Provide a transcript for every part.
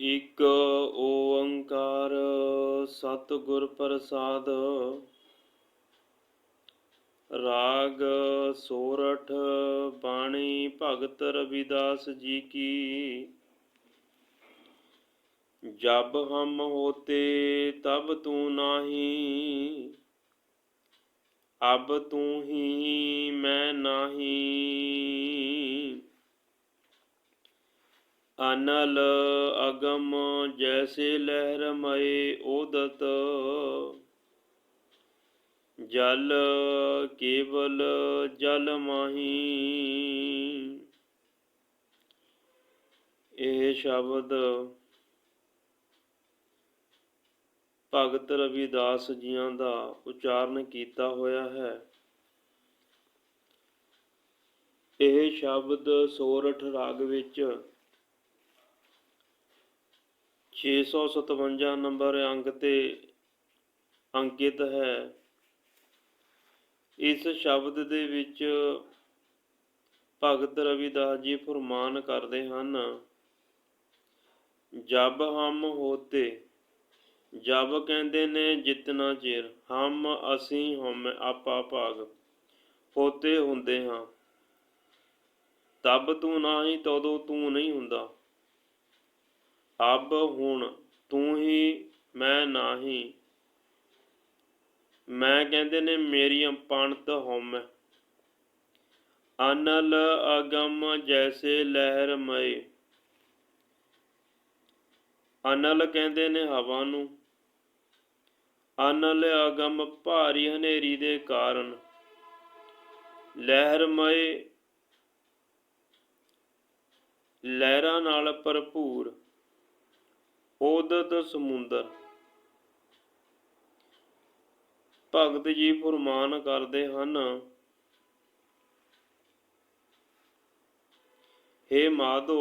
ਇਕ ਓੰਕਾਰ ਸਤਿਗੁਰ ਪ੍ਰਸਾਦ, ਰਾਗ ਸੋਰਠ ਬਾਣੀ ਭਗਤ ਰਵਿਦਾਸ ਜੀ ਕੀ। ਜਬ ਹਮ ਹੋਤੇ ਤਬ ਤੂੰ ਨਾਹੀ, ਅਬ ਤੂੰ ਹੀ ਮੈਂ ਨਾਹੀ। ਅਨਲ ਅਗਮ ਜੈਸੇ ਲਹਿਰ ਮਏ ਓਦਤ। ਜਲ ਕੇਵਲ ਜਲ ਮਾਹੀ। ਇਹ ਸ਼ਬਦ ਭਗਤ ਰਵਿਦਾਸ ਜੀਆਂ ਦਾ ਉਚਾਰਨ ਕੀਤਾ ਹੋਇਆ ਹੈ। ਇਹ ਸ਼ਬਦ ਸੋਰਠ ਰਾਗ ਵਿੱਚ 657 ਨੰਬਰ ਅੰਕ ਤੇ ਅੰਕਿਤ ਹੈ। ਇਸ ਸ਼ਬਦ ਦੇ ਵਿੱਚ ਭਗਤ ਰਵਿਦਾਸ ਜੀ ਫਰਮਾਨ ਕਰਦੇ ਹਨ, ਜਬ ਹਮ ਹੋਤੇ, ਜਬ ਕਹਿੰਦੇ ਨੇ ਜਿਤਨਾ ਚਿਰ, ਹਮ ਅਸੀਂ ਹਮ ਆਪਾ ਭਾਗ, ਹੋਤੇ ਹੁੰਦੇ ਹਾਂ। ਤਬ ਤੂੰ ਨਹੀਂ, ਤਦੋਂ ਤੂੰ ਨਹੀਂ ਹੁੰਦਾ। ਅਬ ਹੁਣ ਤੂੰ ਹੀ, ਮੈਂ ਨਹੀਂ। ਮੈਂ ਕਹਿੰਦੇ ਨੇ ਮੇਰੀ ਪੰਤ ਹਉਮੈ। ਅਨਲ ਅਗਮ ਜੈਸੇ ਲਹਿਰ ਮਏ ਅਨਲ ਕਹਿੰਦੇ ਨੇ ਹਵਾ ਨੂੰ। ਅਨਲ ਅਗਮ ਭਾਰੀ ਹਨੇਰੀ ਦੇ ਕਾਰਨ। ਲਹਿਰਮਏ, ਲਹਿਰਾਂ ਨਾਲ ਭਰਪੂਰ। ਉਦਤ ਸਮੁੰਦਰ। ਭਗਤ ਜੀ ਫਰਮਾਨ ਕਰਦੇ ਹਨ, ਹੇ ਮਾਧੋ,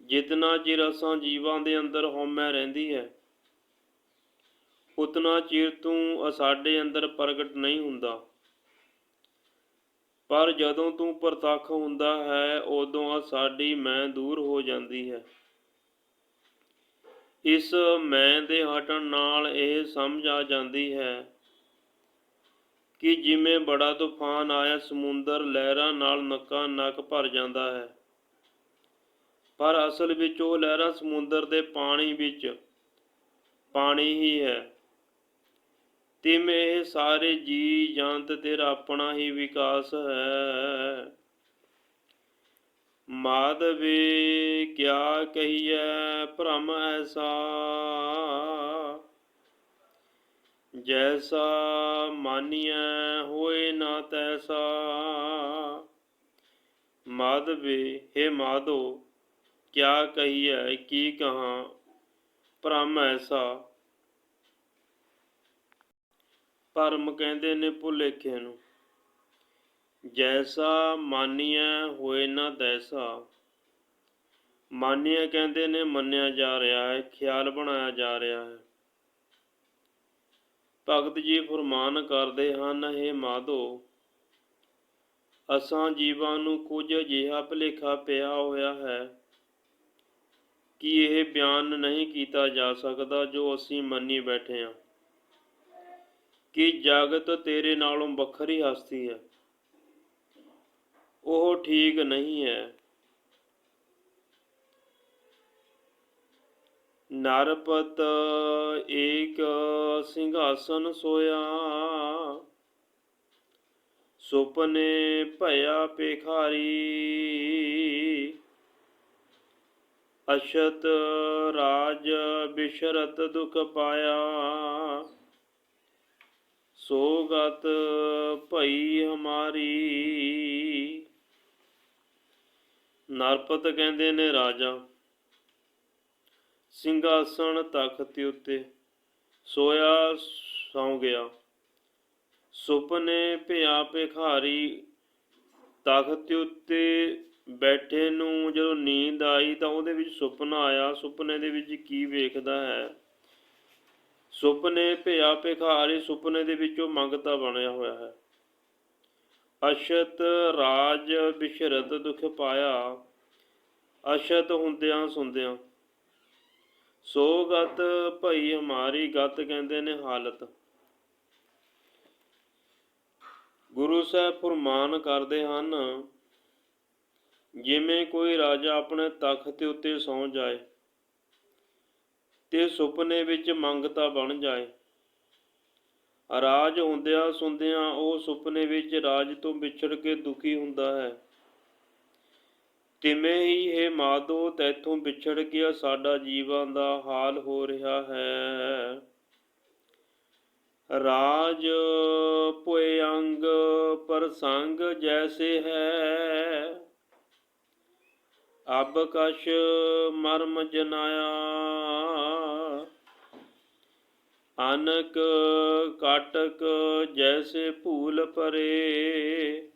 ਜਿਤਨਾ ਚਿਰ ਅਸਾਂ ਜੀਵਾਂ ਦੇ ਅੰਦਰ ਹਉਮੈ ਰਹਿੰਦੀ ਹੈ, ਉਤਨਾ ਚਿਰ ਤੂੰ ਸਾਡੇ ਅੰਦਰ ਪ੍ਰਗਟ ਨਹੀਂ ਹੁੰਦਾ। ਪਰ ਜਦੋਂ ਤੂੰ ਪ੍ਰਤੱਖ ਹੁੰਦਾ ਹੈ, ਉਦੋਂ ਸਾਡੀ ਮੈਂ ਦੂਰ ਹੋ ਜਾਂਦੀ ਹੈ। ਇਸ ਮੈਂ ਦੇ ਹਟਣ ਨਾਲ ਇਹ ਸਮਝ ਆ ਜਾਂਦੀ ਹੈ ਕਿ ਜਿਵੇਂ ਬੜਾ ਤੂਫਾਨ ਆਇਆ, ਸਮੁੰਦਰ ਲਹਿਰਾਂ ਨਾਲ ਨੱਕਾ ਨੱਕ ਭਰ ਜਾਂਦਾ ਹੈ। ਪਰ ਅਸਲ ਵਿੱਚ ਉਹ ਲਹਿਰਾਂ ਸਮੁੰਦਰ ਦੇ ਪਾਣੀ ਵਿੱਚ ਪਾਣੀ ਹੀ ਹੈ। ਤਿਵੇਂ ਇਹ ਸਾਰੇ ਜੀ ਜੰਤ ਤੇਰਾ ਆਪਣਾ ਹੀ ਵਿਕਾਸ ਹੈ। ਮਾਧਵੇ ਕਿਆ ਕਹੀਐ ਭ੍ਰਮ ਐਸਾ? ਜੈਸਾ ਮਾਨੀਐ ਹੋਏ ਨਾ ਤੈਸਾ। ਮਾਧਵੇ हे ਮਾਧੋ, ਕਿਆ ਕਹੀਐ, ਕੀ ਕਹਾਂ? ਭ੍ਰਮ ਐਸਾ। ਭਰਮ ਕਹਿੰਦੇ ਨੇ ਭੁਲੇਖੇ ਨੂੰ। ਜੈਸਾ ਮਾਨੀਐ ਹੋਏ ਨਾ ਤੈਸਾ। ਮਾਨੀਐ ਕਹਿੰਦੇ ਨੇ ਮੰਨਿਆ ਜਾ ਰਿਹਾ ਹੈ, ਖਿਆਲ ਬਣਾਇਆ ਜਾ ਰਿਹਾ ਹੈ। ਭਗਤ ਜੀ ਫਰਮਾਨ ਕਰਦੇ ਹਨ ਇਹ ਮਾਧੋ, ਅਸਾਂ ਜੀਵਾਂ ਨੂੰ ਕੁਝ ਅਜਿਹਾ ਭਲੇਖਾ ਪਿਆ ਹੋਇਆ ਹੈ ਕਿ ਇਹ ਬਿਆਨ ਨਹੀਂ ਕੀਤਾ ਜਾ ਸਕਦਾ ਜੋ ਅਸੀਂ ਮੰਨੀ ਬੈਠੇ ਹਾਂ ਕਿ ਜਗਤ ਤੇਰੇ ਨਾਲੋਂ ਵੱਖਰੀ ਹਸਤੀ ਹੈ। ਉਹ ਠੀਕ ਨਹੀਂ ਹੈ। ਨਰਪਤ ਏਕ ਸਿੰਘਾਸਨ ਸੋਇਆ, ਸੁਪਨੇ ਭਇਆ ਪੇਖਾਰੀ ਅਸ਼ਤ ਰਾਜ ਬਿਸ਼ਰਤ ਦੁਖ ਪਾਇਆ, ਸੋਗਤ ਭਈ ਹਮਾਰੀ। ਨਰਪਤ ਕਹਿੰਦੇ ਨੇ ਰਾਜਾ, ਸਿੰਘਾਸਣ ਤਖਤ ਉੱਤੇ ਸੋਇਆ ਸੌ ਗਿਆ। ਸੁਪਨੇ ਭਿਆ ਭਿਖਾਰੀ ਤਖਤ ਉੱਤੇ ਬੈਠੇ ਨੂੰ ਜਦੋਂ ਨੀਂਦ ਆਈ ਤਾਂ ਉਹਦੇ ਵਿੱਚ ਸੁਪਨਾ ਆਇਆ। ਸੁਪਨੇ ਦੇ ਵਿੱਚ ਕੀ ਵੇਖਦਾ ਹੈ? ਸੁਪਨੇ ਭਿਆ ਭਿਖਾਰੀ ਸੁਪਨੇ ਦੇ ਵਿੱਚੋਂ ਮੰਗਤਾ ਬਣਿਆ ਹੋਇਆ ਹੈ। ਅਸ਼ਤ ਰਾਜ ਬਿਸ਼ਰਤ ਦੁਖ ਪਾਇਆ, ਅਸ਼ਤ ਹੁੰਦਿਆਂ ਸੁੰਦਿਆਂ। ਸੋ ਗਤ ਭਈ ਹਮਾਰੀ ਗਤ ਕਹਿੰਦੇ ਨੇ ਹਾਲਤ। ਗੁਰੂ ਸਾਹਿਬ ਫਰਮਾਨ ਕਰਦੇ ਹਨ, ਜਿਵੇਂ ਕੋਈ ਰਾਜਾ ਆਪਣੇ ਤਖਤ ਉੱਤੇ ਸੌਂ ਜਾਏ, ਤੇ ਸੁਪਨੇ ਵਿੱਚ ਮੰਗਤਾ ਬਣ ਜਾਏ। ਰਾਜ ਹੁੰਦਿਆਂ ਸੁਣਦਿਆਂ ਉਹ ਸੁਪਨੇ ਵਿੱਚ ਰਾਜ ਤੋਂ ਵਿਛੜ ਕੇ ਦੁਖੀ ਹੁੰਦਾ ਹੈ। ਤਿਵੇਂ ਹੀ ਇਹ ਮਾਦੋ ਤੈਥੋਂ ਵਿਛੜ ਗਿਆ ਸਾਡਾ ਜੀਵਾਂ ਦਾ ਹਾਲ ਹੋ ਰਿਹਾ ਹੈ। ਰਾਜ ਪੁਏ ਪ੍ਰਸੰਗ ਜੈਸੇ ਹੈ। ਅਬ ਕਸ਼ ਮਰਮ ਜਨਾਇਆ। ਅਨਕ ਕਾਟਕ ਜੈਸੇ ਭੂਲ ਪਰੇ।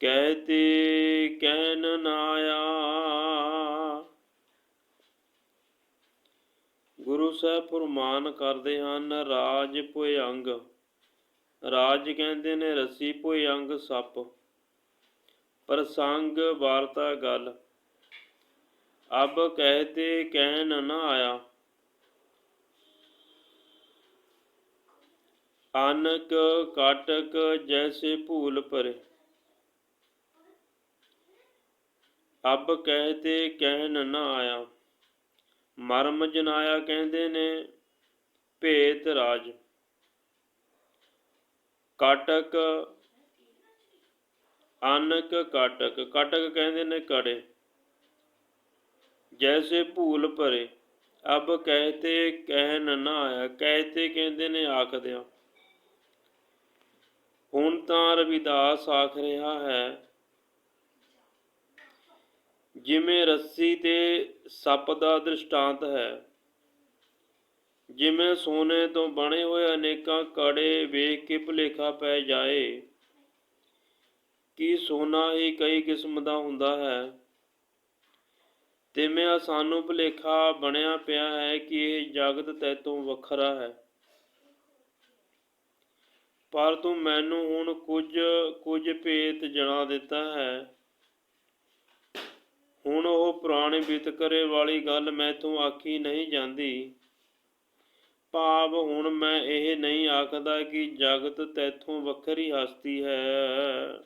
ਕਹਿਤੇ ਕਹਿਨ ਨਾਇਆ ਗੁਰੂ ਸਾਹਿਬ ਫਰਮਾਨ ਕਰਦੇ ਹਨ, ਰਾਜ ਭੁਯੰਗ ਰਾਜ ਕਹਿੰਦੇ ਨੇ, ਰੱਸੀ ਭੁਯੰਗ ਸੱਪ। ਪ੍ਰਸੰਗ ਵਾਰਤਾ ਗੱਲ। ਅਬ ਕਹਿਤੇ ਕਹਿਨ ਨਾ ਆਇਆ। ਅਨਕ ਕਾਟਕ ਜੈਸੇ ਭੂਲ ਪਰੇ ਅਬ ਕਹਿਤੇ ਕਹਿਨ ਨਾ ਆਇਆ। ਮਰਮ ਜਨਾਇਆ ਕਹਿੰਦੇ ਨੇ, ਭੇਤ ਰਾਜ। ਕਾਟਕ ਅਨਕ ਕਾਟਕ। ਕਾਟਕ ਕਹਿੰਦੇ ਨੇ ਕੜੇ। ਜੈਸੇ ਭੂਲ ਭਰੇ। ਅਬ ਕਹਿਤੇ ਕਹਿਨ ਨਾ ਆਇਆ। ਕਹਿਤੇ ਕਹਿੰਦੇ ਨੇ ਆਖਦਿਆਂ। ਹੁਣ ਤਾਂ ਰਵਿਦਾਸ ਆਖ ਰਿਹਾ ਹੈ, ਜਿਵੇਂ ਰੱਸੀ ਤੇ ਸੱਪ ਦਾ ਦ੍ਰਿਸ਼ਟਾਂਤ ਹੈ, ਜਿਵੇਂ ਸੋਨੇ ਤੋਂ ਬਣੇ ਹੋਏ ਅਨੇਕਾਂ ਕੜੇ ਵੇਖ ਕੇ ਭੁਲੇਖਾ ਪੈ ਜਾਏ, ਕਿ ਸੋਨਾ ਹੀ ਕਈ ਕਿਸਮ ਦਾ ਹੁੰਦਾ ਹੈ ਤਿਵੇਂ ਆ ਸਾਨੂੰ ਭੁਲੇਖਾ ਬਣਿਆ ਪਿਆ ਹੈ ਕਿ ਇਹ ਜਗਤ ਤੈਤੋਂ ਵੱਖਰਾ ਹੈ। ਪਰ ਤੂੰ ਮੈਨੂੰ ਹੁਣ ਕੁਝ ਕੁਝ ਭੇਤ ਜਣਾ ਦਿੱਤਾ ਹੈ। ਹੁਣ ਉਹ ਪੁਰਾਣੇ ਵਿਤਕਰੇ ਵਾਲੀ ਗੱਲ ਮੈਥੋਂ ਆਖੀ ਨਹੀਂ ਜਾਂਦੀ। ਭਾਵ ਹੁਣ ਮੈਂ ਇਹ ਨਹੀਂ ਆਖਦਾ ਕਿ ਜਗਤ ਤੈਥੋਂ ਵੱਖਰੀ ਹਸਤੀ ਹੈ।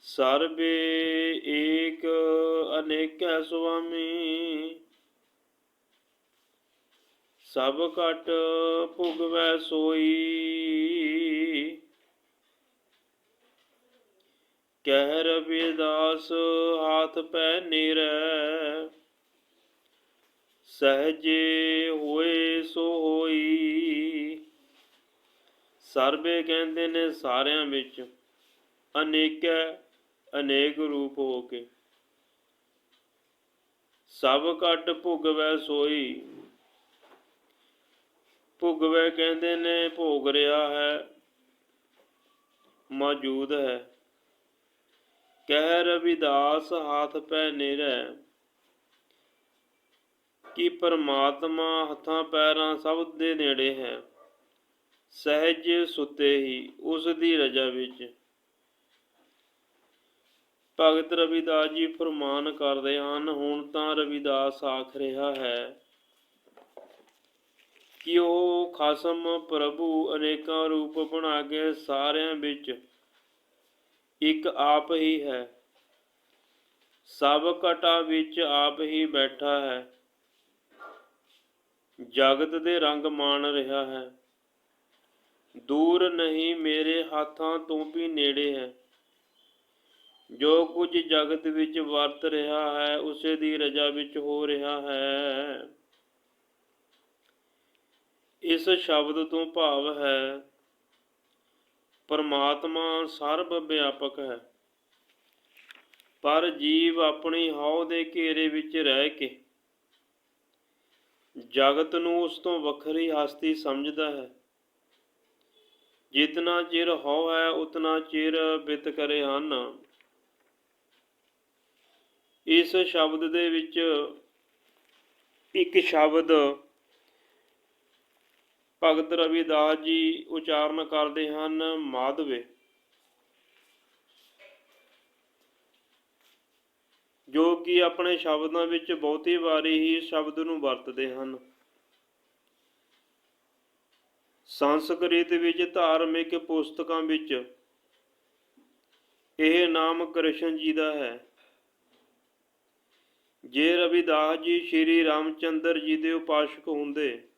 ਸਰਬੇ ਏਕ ਅਨੇਕੈ ਸੁਆਮੀ ਸਭ ਘਟ ਭੁਗਵੈ ਸੋਈ। ਕਹਿ ਰਵਿਦਾਸ ਹਾਥ ਪੈ ਨਿਰੈ। ਸਹਜੇ ਹੋਏ ਸੋ ਹੋਈ। ਸਰਬੇ ਕਹਿੰਦੇ ਨੇ ਸਾਰਿਆਂ ਵਿੱਚ ਅਨੇਕ ਅਨੇਕ ਰੂਪ ਹੋ ਕੇ। ਸਭ ਘਟ ਭੁਗਵੈ ਸੋਈ। ਭੁਗਵੈ ਕਹਿੰਦੇ ਨੇ, ਭੋਗ ਰਿਹਾ ਹੈ, ਮੌਜੂਦ ਹੈ। ਕਹਿ ਰਵਿਦਾਸ, ਹੱਥ ਪੈ ਨਿਰੈ ਕਿ ਪਰਮਾਤਮਾ ਹੱਥਾਂ ਪੈਰਾਂ ਸਭ ਦੇ ਨੇੜੇ ਹੈ? ਸਹਿਜ ਸੁਤੇ ਹੀ ਉਸ ਦੀ ਰਜਾ ਵਿੱਚ। ਭਗਤ ਰਵਿਦਾਸ ਜੀ ਫਰਮਾਨ ਕਰਦੇ ਹਨ, ਹੁਣ ਤਾਂ ਰਵਿਦਾਸ ਆਖ ਰਿਹਾ ਹੈ ਕਿ ਉਹ ਖਸਮ ਪ੍ਰਭੂ ਅਨੇਕਾਂ ਰੂਪ ਬਣਾ ਕੇ ਸਾਰਿਆਂ ਵਿੱਚ ਇੱਕ ਆਪ ਹੀ ਹੈ। ਸਭ ਘਟਾ ਵਿੱਚ ਆਪ ਹੀ ਬੈਠਾ ਹੈ। ਜਗਤ ਦੇ ਰੰਗ ਮਾਣ ਰਿਹਾ ਹੈ। ਦੂਰ ਨਹੀਂ ਮੇਰੇ ਹੱਥਾਂ ਤੋਂ ਵੀ ਨੇੜੇ ਹੈ। ਜੋ ਕੁਝ ਜਗਤ ਵਿੱਚ ਵਰਤ ਰਿਹਾ ਹੈ, ਉਸੇ ਦੀ ਰਜਾ ਵਿੱਚ ਹੋ ਰਿਹਾ ਹੈ। ਇਸ ਸ਼ਬਦ ਤੋਂ ਭਾਵ ਹੈ, ਪਰਮਾਤਮਾ ਸਰਬ ਵਿਆਪਕ ਹੈ। ਪਰ ਜੀਵ ਆਪਣੀ ਹਉ ਦੇ ਘੇਰੇ ਵਿੱਚ ਰਹਿ ਕੇ ਜਗਤ ਨੂੰ ਉਸ ਤੋਂ ਵੱਖਰੀ ਹਸਤੀ ਸਮਝਦਾ ਹੈ। ਜਿਤਨਾ ਚਿਰ ਹਉ ਹੈ, ਉਤਨਾ ਚਿਰ ਬਿਤ ਕਰੇ ਹਨ। ਇਸ ਸ਼ਬਦ ਦੇ ਵਿੱਚ ਇੱਕ ਸ਼ਬਦ ਭਗਤ ਰਵਿਦਾਸ ਜੀ ਉਚਾਰਨ ਕਰਦੇ ਹਨ, ਮਾਧਵੇ। ਜੋ ਕਿ ਆਪਣੇ ਸ਼ਬਦਾਂ ਵਿੱਚ ਬਹੁਤੀ ਵਾਰੀ ਹੀ ਸ਼ਬਦ ਨੂੰ ਵਰਤਦੇ ਹਨ। ਸੰਸਕ੍ਰਿਤ ਵਿੱਚ ਧਾਰਮਿਕ ਪੁਸਤਕਾਂ ਵਿੱਚ ਇਹ ਨਾਮ ਕ੍ਰਿਸ਼ਨ ਜੀ ਦਾ ਹੈ। ਜੇ ਰਵਿਦਾਸ ਜੀ ਸ਼੍ਰੀ ਰਾਮਚੰਦਰ ਜੀ ਦੇ ਉਪਾਸ਼ਕ ਹੁੰਦੇ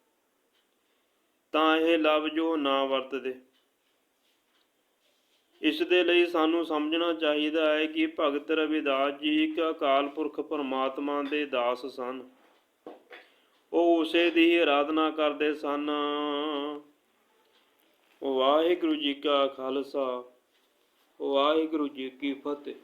ਤਾਂ ਇਹ ਲਫ਼ਜ਼ ਜੋ ਨਾ ਵਰਤਦੇ। ਇਸ ਦੇ ਲਈ ਸਾਨੂੰ ਸਮਝਣਾ ਚਾਹੀਦਾ ਹੈ ਕਿ ਭਗਤ ਰਵਿਦਾਸ ਜੀ ਇੱਕ ਅਕਾਲ ਪੁਰਖ ਪਰਮਾਤਮਾ ਦੇ ਦਾਸ ਸਨ। ਉਹ ਉਸੇ ਦੀ ਹੀ ਆਰਾਧਨਾ ਕਰਦੇ ਸਨ। ਵਾਹਿਗੁਰੂ ਜੀ ਕਾ ਖਾਲਸਾ, ਵਾਹਿਗੁਰੂ ਜੀ ਕੀ ਫਤਿਹ।